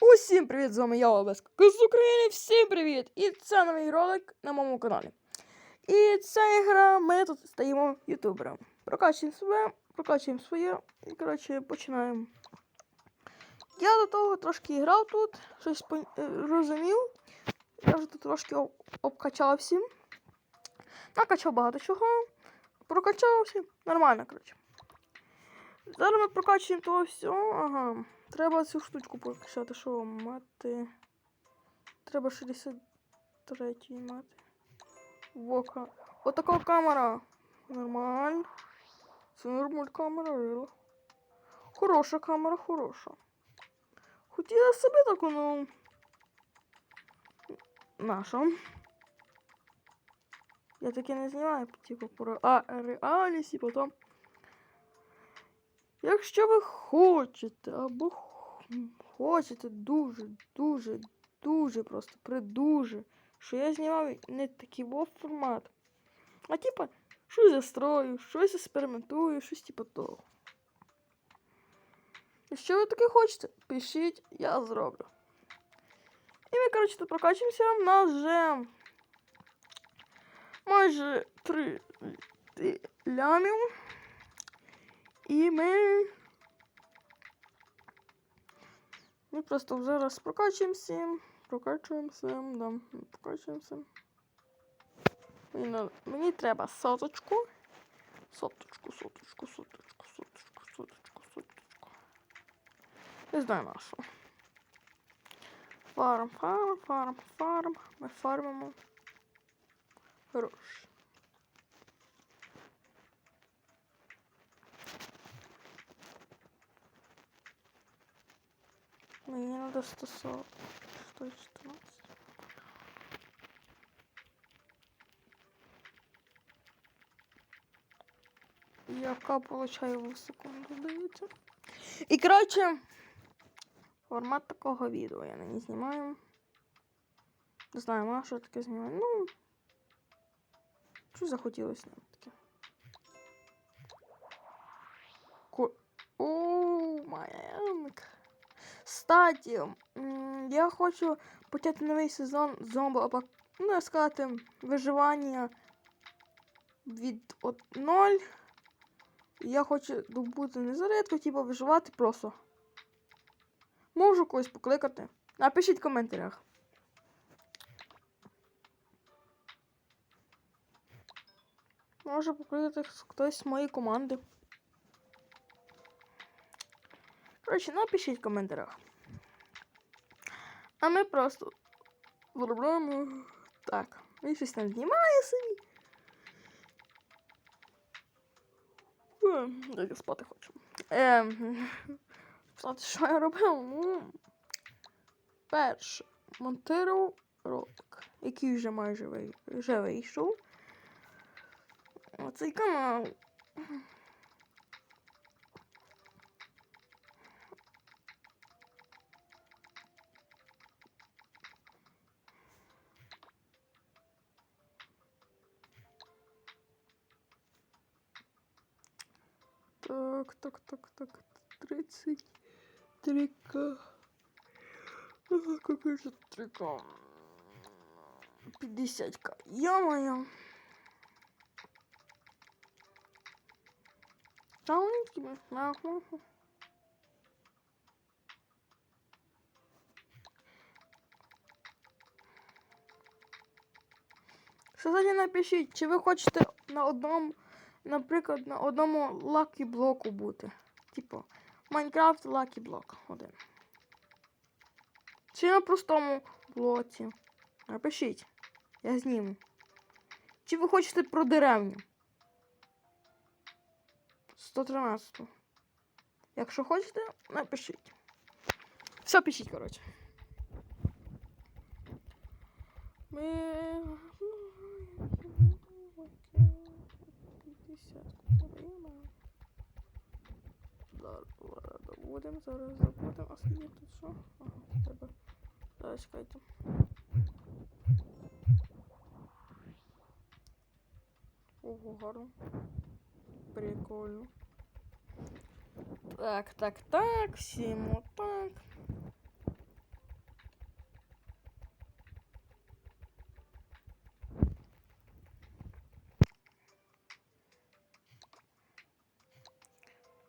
Усім привіт! З вами я Олеска з України. Всім привіт! І це новий ролик на моєму каналі. І ця ігра ми тут стаємо ютубером. Прокачуємо себе, прокачуємо своє. І коротше починаємо. Я до того трошки грав тут, щось пон- е, розумів. Я вже тут трошки об- обкачався. Накачав багато чого. Прокачався. Нормально, коротше. Зараз ми прокачуємо того всього. Ага. Треба цю штучку прокачати. Що мати? Треба 63 мати. Вока. Отака камера. Нормально. Це нормаль камера, рила. Хороша камера, хороша. Хотіла собі таку, ну. Наша. Я таке не знімаю, типу, про а, реальність і потім. Якщо ви хочете або хочете дуже, дуже, просто придуже, що я знімав не такий вов формат, а типа щось застрою, щось експериментую, щось типу того. Якщо ви таке хочете, пишіть, я зроблю. І ми, коротше, тут прокачуємося. У нас вже майже три лямів. І ми. Ми просто зараз прокачуємося. Прокачуємося, да, прокачуємося. Мені, мені треба соточку. Соточку, соточку, соточку, соточку, соточку, соточку. Не знаю на що. Фарм, фарм, фарм, фарм. Ми фармимо. Гроші. Надо 140. 114. Яка получаю в секунду, здається. І коротше, формат такого відео я не знімаю. Не знаю, може що таке знімаю. Ну. Що захотілося Кстати, я хочу почати новий сезон зомбо або, ну, сказати, виживання від 0. Я хочу добути не зарядку, типу виживати просто. Можу когось покликати. Напишіть в коментарях. Може покликати хтось з моєї команди. Коротше, напишіть в коментарях. А ми просто зробимо так. Він щось там знімає собі. Е, Я спати хочу. Ем, що я робив? Ну, перше, монтирував ролик, який вже майже вийшов. Оцей канал. Так, так, так, так. 33к. А, Какой же 3к? 50к. Ё-моё. Тебе. Нахуй. Кстати, напишіть, чи ви хочете на одному, наприклад, на одному лакі блоку бути. Типу, Майнкрафт лакі блок один. Чи на простому блоці. Напишіть. Я зніму. Чи ви хочете про деревню? 113. Якщо хочете, напишіть. Все пишіть, коротше. Ми... Будем, зараз забудемо. А скільки тут что? Ага, треба. Давай чекайте. Ого, гарно. Прикольно. Так, так, так, всім отак.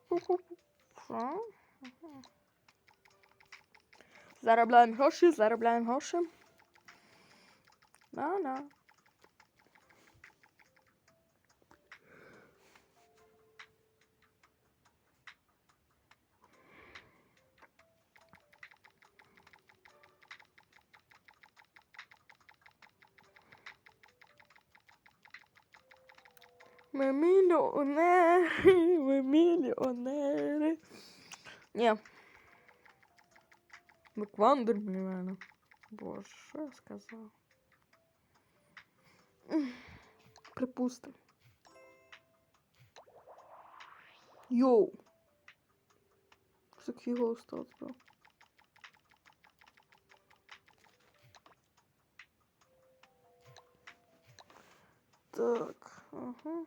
Ху-ху-ху. Що? Заробляємо гроші, заробляємо гроші. На-на. Ми мільйонери, ми мільйонери. Ні. Буквандер, мабуть. Боже, що я сказав? М, Припустим. Йоу. Що так фігово стало справа? Так, ага.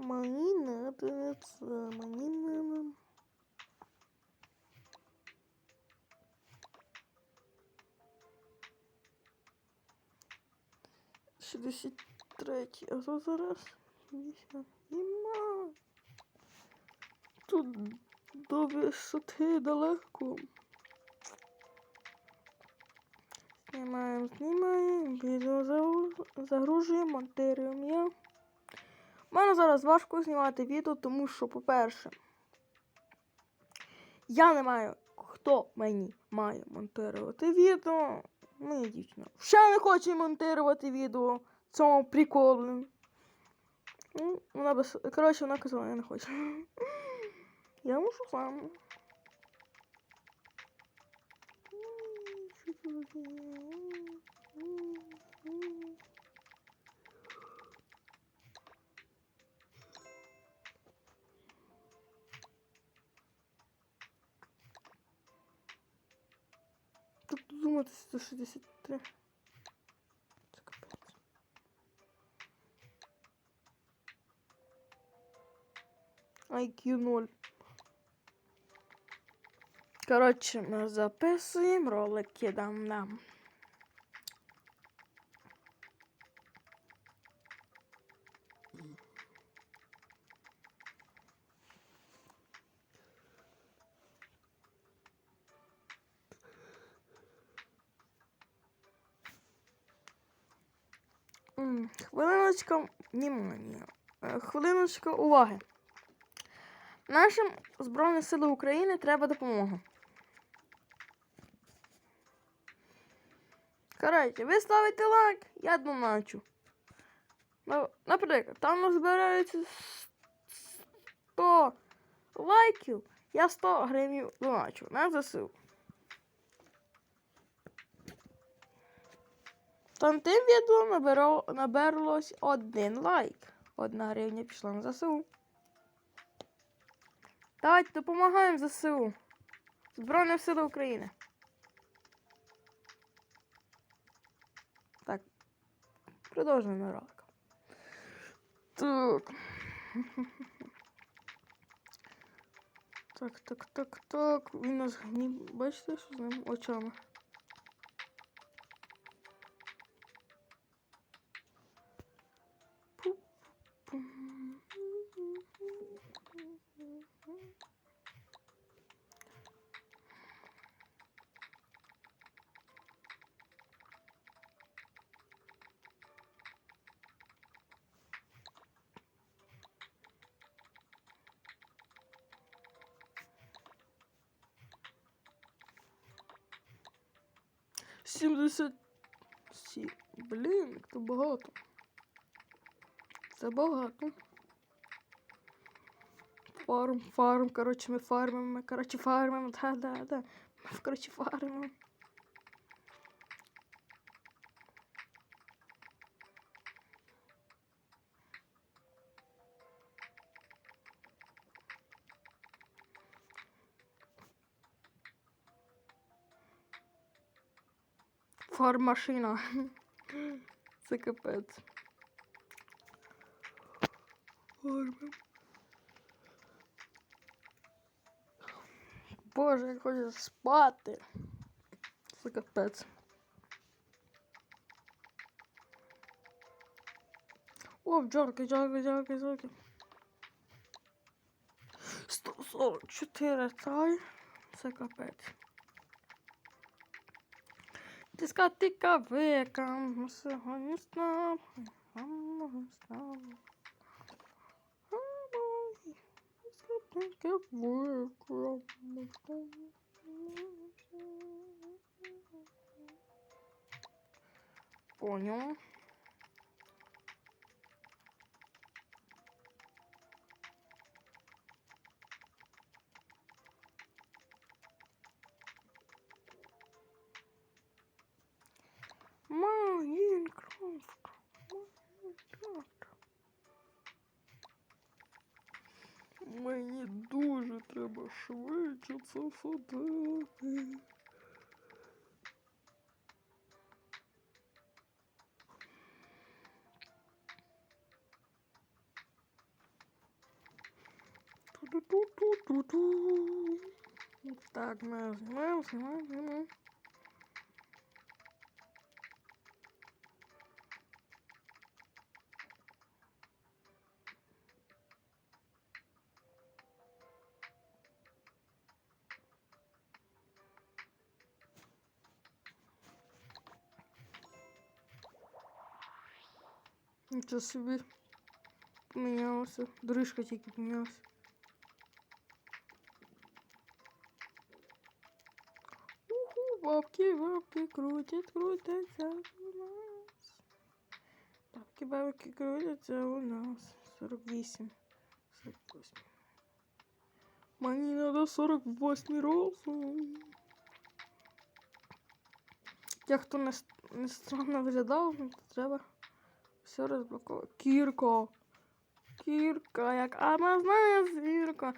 Мені надо це, мені надо... Шістдесят третій, а то зараз вісім. Тут до висоти далеко. Знімаємо, знімаємо, відео загружуємо, монтуємо я. У мене зараз важко знімати відео, тому що, по-перше, я не маю, хто мені має монтувати відео. Мені дівчина. Ще не хоче монтувати відео. Цьому приколу. Ну, Вона без... Коротше, вона казала, я не хочу. Я мушу сам. Що думати 163. Це капець. IQ 0. Коротше, ми записуємо ролики дам нам. Хвилиночка внимання. Е, Хвилиночка уваги. Нашим Збройним силам України треба допомога. Коротше, ви ставите лайк, я доначу. Наприклад, там назбирається 100 лайків, я 100 гривень доначу на ЗСУ. Там тим відео наберлось один лайк. Одна гривня пішла на ЗСУ. Давайте допомагаємо ЗСУ. Збройні сили України. Так. Продовжуємо ролик. Так. Так, так, так, так. Він нас гні... Бачите, що з ним очами? Сімдесят сім. Блін, як то багато. Це багато. Фарм, фарм, коротше, ми фармимо, ми, коротше, фармимо, да, да, да. Ми, коротше, фармимо. Фармашина. Це капець. Фармим. Боже, як хочеться спати. Це капець. О, джорки, джорки, джорки, джорки. 44 цай. Це капець. Тискати кавика. Сьогодні знав. Понял. Майнкрафт. Мені дуже треба швидше це садити. Ту-ду-ду-ду-ду-ду. Так, ми знімаємо, знімаємо, знімаємо. Нічого собі помінялося. Дорожка тільки помінялася. Уху, бабки, бабки крутять, крутяться у нас. Бабки, бабки крутяться у нас. 48. 48. Мені надо 48 розум. Ті, хто не, с- не странно виглядав, ну, то треба Все розблоковувати. Кірка. Кірка, як алмазна зірка.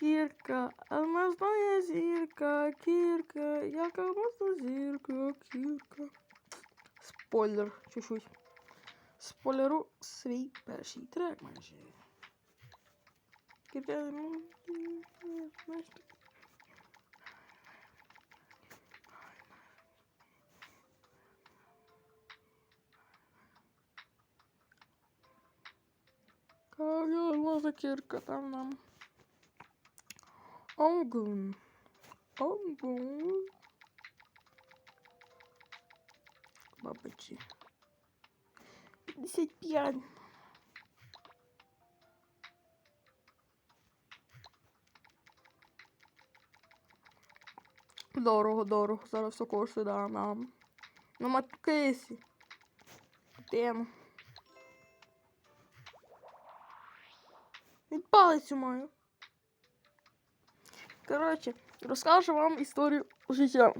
Кірка, алмазна зірка, кірка, як алмазна зірка, кірка. Спойлер, чуть-чуть. Спойлеру свій перший трек майже. Кірка, ну, знаєш, так. Кая алмазна кірка, там нам. Огун. Огун. Бабочі. 55. Дорого, дорого. Зараз все коштує, да, нам. На маткесі. Тему. Палицю маю. Коротше, розкажу вам історію життя.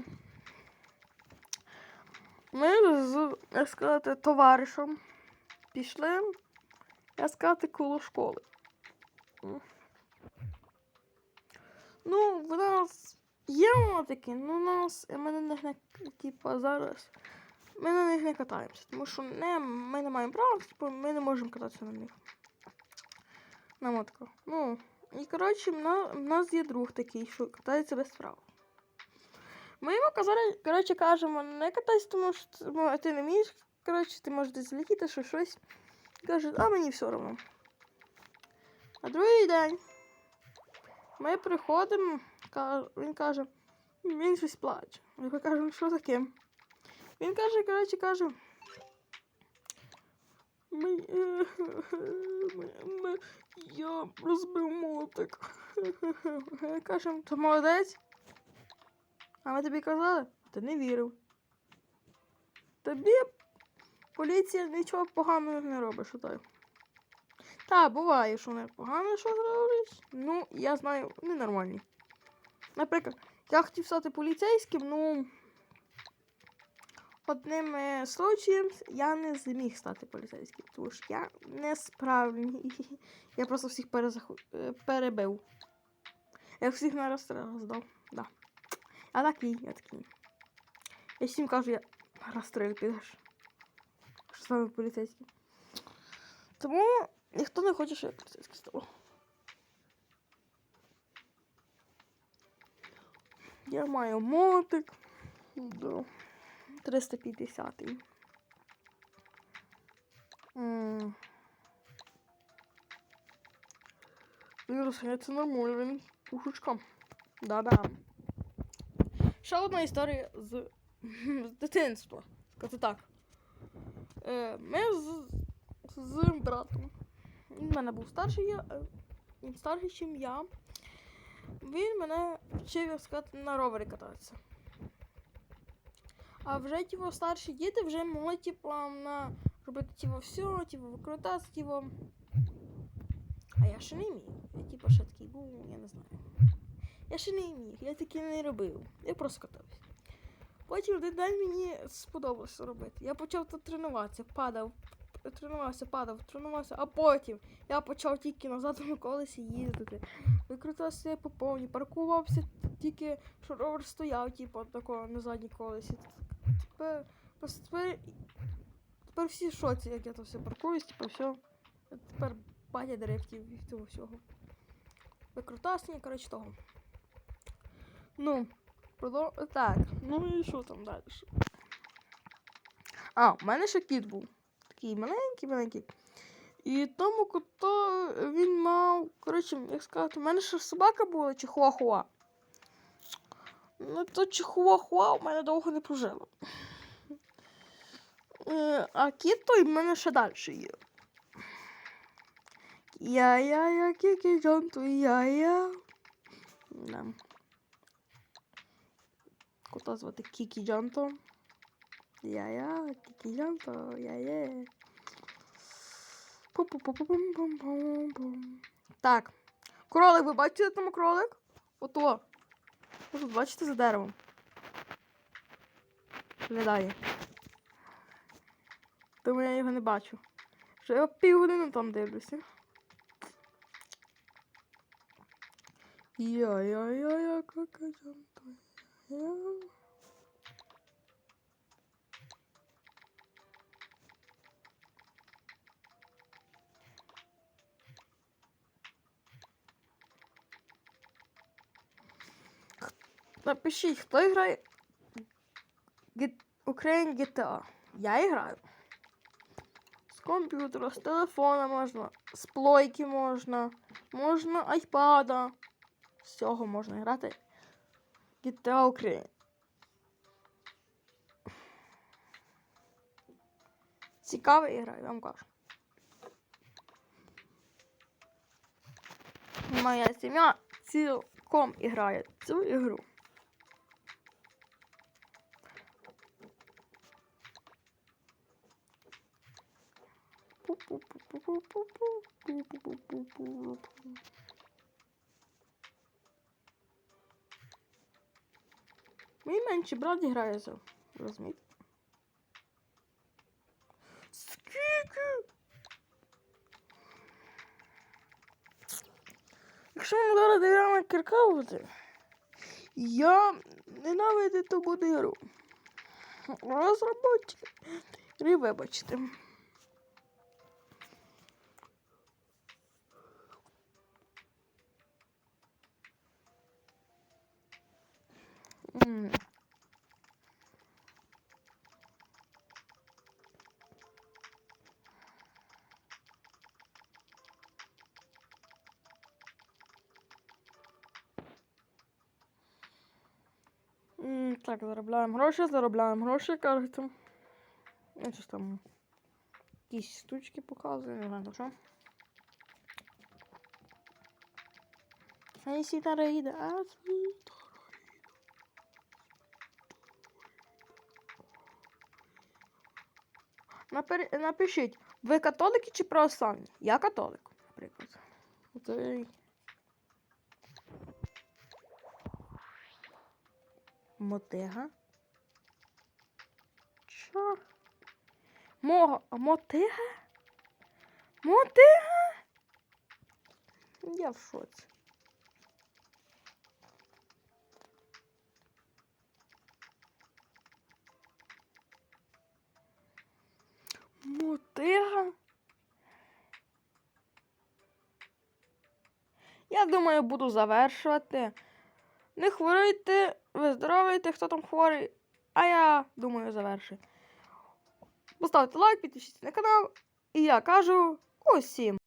Ми з, як сказати, товаришем пішли, як сказати, коло школи. Ну, в нас є мотики, ну у нас ми на них не типа зараз. Ми на них не катаємося, тому що не, ми не маємо права, типу, ми не можемо кататися на них. На мотках. Ну, і коротше, в нас є друг такий, що катається без прав. Ми йому казали, коротше, кажемо, не катайся, тому що ти- ну, не вмієш, коротше, ти можеш десь злетіти, що щось. Каже, а мені все одно. А другий день ми приходимо, він каже, він щось плаче. Ми кажемо, що таке? Він каже, коротше, каже. Я розбив мотик. Кажемо, ти молодець? А ми тобі казали? Ти не вірив. Тобі поліція нічого поганого не робить, що так. Та, буває, що не погано що робить. Ну, я знаю, ненормальні. Наприклад, я хотів стати поліцейським, ну. Одним е, случаєм я не зміг стати поліцейським, тому що я несправний. Я просто всіх перезаху... е, перебив. Я всіх на розстріл здав. Да. А такий, я такий. Я всім кажу, я на розстріл підеш. Що саме поліцейський. Тому ніхто не хоче, щоб я поліцейський став. Я маю мотик. Да. 350. М. Він розганяється нормально, він пушечка. Да-да. Ще одна історія з, з дитинства. Скажу так. Е, ми з, з братом. Він в мене був старший, я, е, він старший, ніж я. Він мене вчив, як сказати, на ровері кататися. А вже типу, старші діти вже могли типу, на робити типу, все, типу, викрутатися, типу. А я ще не міг. Я типу ще такий був, я не знаю. Я ще не міг, я таки не робив. Я просто катався. Потім один день мені сподобалося робити. Я почав тут тренуватися, падав, тренувався, падав, тренувався, а потім я почав тільки на задньому колесі їздити. Викрутився по повній, паркувався тільки, що ровер стояв, типу, такого на задній колесі. Тепер, просто тепер, тепер всі шоці, як я то все паркуюсь, типу, все. Тепер батя директив від цього всього. Викрутався, коротше, того. Ну, продов... так, ну і що там далі? А, в мене ще кіт був. Такий маленький, маленький. І тому кото він мав, коротше, як сказати, у мене ще собака була чихуахуа. Ну, то чихуахуа у мене довго не прожила. Е, А кіт той в мене ще далі є. Я-я-я, кікі джонту, я-я. Да. Кота звати Кікі Джанто. Я-я, Кікі Джанто, я-є. Пу-пу-пу-пу-пум-пум-пум-пум. Так. Кролик, ви бачите там кролик? Ото. Тут бачите за деревом. Глядає. Тому я його не бачу. Вже я півгодини там дивлюся. Я-я-я-я, какая там Я. Напишіть, хто грає Ukraine GTA. Я граю. З комп'ютера, з телефона можна, з плойки можна, можна айпада. З цього можна грати. GTA Ukraine. Цікава ігра, я вам кажу. Моя сім'я цілком грає цю ігру. Мій менший брат грає за. Розумієте? Скільки? Якщо ми зараз дивимо кіркаути, я ненавидю ту буду ігру. Розробочки. І вибачте. Так, заробляємо гроші, заробляємо гроші, кажете. Я щось там якісь штучки показую, не знаю, що. Ай, сітараїда, а Напишіть, ви католики чи православні? Я католик, наприклад. Окей. Мотига. Що? Мого. Мотига? Мотига? Я в шоці. Мотига? Я думаю, буду завершувати. Не хворуйте, виздоровуйте, хто там хворий. А я думаю, завершу. Поставте лайк, підпишіться на канал. І я кажу усім.